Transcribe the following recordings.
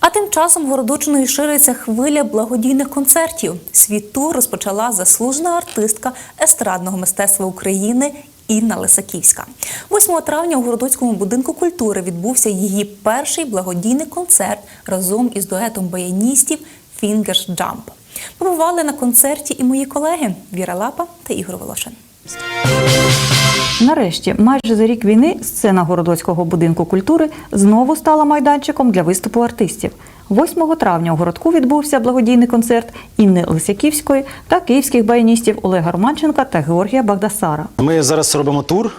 А тим часом Городочиною шириться хвиля благодійних концертів. Свій тур розпочала заслужена артистка естрадного мистецтва України Інна Лисаківська. 8 травня у Городоцькому будинку культури відбувся її перший благодійний концерт разом із дуетом баяністів Fingers Jump. Побували на концерті і мої колеги Віра Лапа та Ігор Волошин. Нарешті, майже за рік війни, сцена Городоцького будинку культури знову стала майданчиком для виступу артистів. 8 травня у городку відбувся благодійний концерт Інни Лисяківської та київських баяністів Олега Романченка та Георгія Багдасара. Ми зараз робимо тур,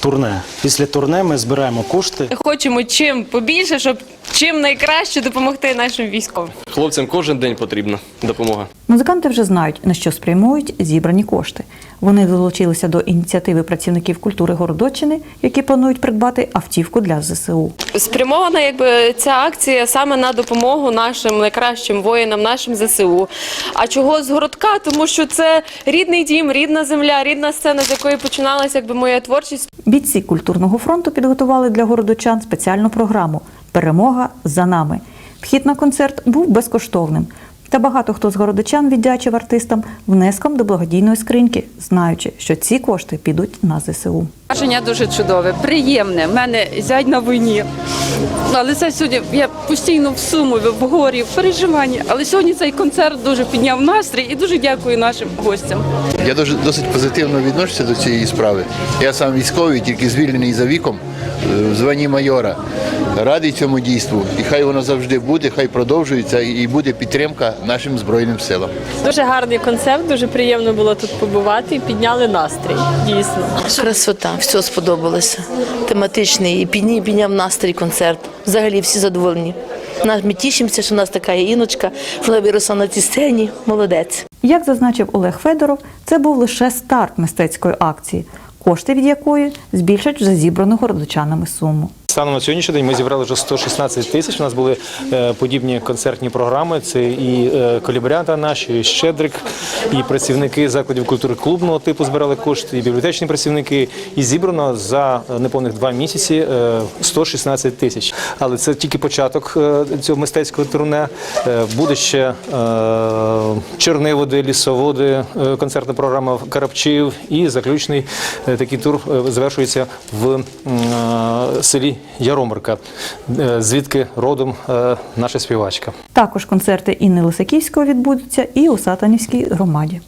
турне. Після турне ми збираємо кошти. Хочемо чим побільше, щоб чим найкраще допомогти нашим військовим. Хлопцям кожен день потрібна допомога. Музиканти вже знають, на що спрямують зібрані кошти. Вони долучилися до ініціативи працівників культури Городоччини, які планують придбати автівку для ЗСУ. Спрямована якби ця акція саме на допомогу нашим найкращим воїнам, нашим ЗСУ. А чого з городка? Тому що це рідний дім, рідна земля, рідна сцена, з якої починалася якби моя творчість. Бійці культурного фронту підготували для городочан спеціальну програму Перемога за нами. Вхід на концерт був безкоштовним. Та багато хто з городочан віддячив артистам внеском до благодійної скриньки, знаючи, що ці кошти підуть на ЗСУ. Враження дуже чудове, приємне. У мене зять на війні. Але це сьогодні я постійно в суму, в горі, в переживанні. Але сьогодні цей концерт дуже підняв настрій і дуже дякую нашим гостям. Я дуже досить позитивно відношуся до цієї справи. Я сам військовий, тільки звільнений за віком е, в званні майора. Радий цьому дійству. І хай воно завжди буде, хай продовжується і буде підтримка нашим збройним силам. Дуже гарний концерт, дуже приємно було тут побувати. Підняли настрій. Дійсно. Красота, все сподобалося. Тематичний і підні- підняв настрій концерт. Взагалі всі задоволені. Нас- Ми тішимося, що в нас така є іночка, вона виросла на цій сцені. Молодець. Як зазначив Олег Федоров, це був лише старт мистецької акції, кошти від якої збільшать вже зібрану городочанами суму. Станом на сьогоднішній день ми зібрали вже 116 тисяч. У нас були е, подібні концертні програми. Це і е, колібрята наші, і Щедрик, і працівники закладів культури клубного типу збирали кошти, і бібліотечні працівники. І зібрано за е, неповних два місяці е, 116 тисяч. Але це тільки початок е, цього мистецького турне. Е, Буде ще е, Черниводи, лісоводи, е, концертна програма Карапчів і заключний е, такий тур е, завершується в е, селі Яромирка, е, звідки родом е, наша співачка. Також концерти Інни Лисаківського відбудуться і у Сатанівській громаді.